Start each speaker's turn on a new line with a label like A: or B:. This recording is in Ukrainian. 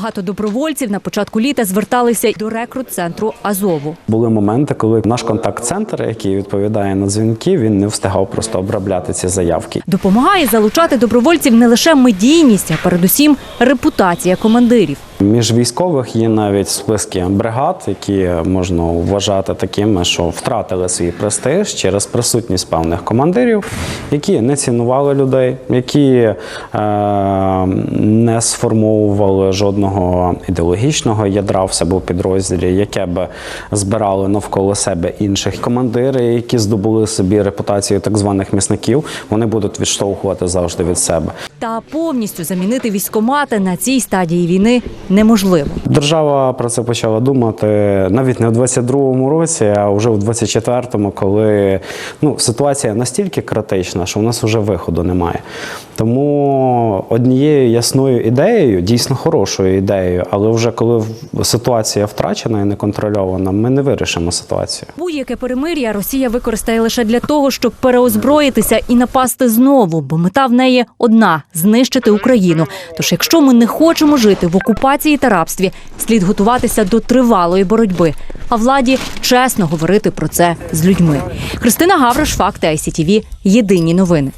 A: Багато добровольців на початку літа зверталися до рекрут-центру Азову.
B: Були моменти, коли наш контакт-центр, який відповідає на дзвінки, він не встигав просто обробляти ці заявки.
A: Допомагає залучати добровольців не лише медійність, а передусім репутація командирів.
B: Між військових є навіть списки бригад, які можна вважати такими, що втратили свій престиж через присутність певних командирів, які не цінували людей, які е, не сформовували жодного ідеологічного ядра в себе у підрозділі, яке б збирало навколо себе інших командири, які здобули собі репутацію так званих місників, вони будуть відштовхувати завжди від себе.
A: Та повністю замінити військомати на цій стадії війни неможливо.
B: Держава про це почала думати навіть не в 22-му році, а вже в 24-му, коли ну, ситуація настільки критична, що в нас вже виходу немає. Тому однією ясною ідеєю, дійсно хорошою ідеєю, але вже коли ситуація втрачена і неконтрольована, ми не вирішимо ситуацію.
A: Будь-яке перемир'я Росія використає лише для того, щоб переозброїтися і напасти знову, бо мета в неї одна знищити Україну. Тож, якщо ми не хочемо жити в окупації та рабстві, слід готуватися до тривалої боротьби. А владі чесно говорити про це з людьми. Христина Гаврош, факти ICTV, Єдині новини.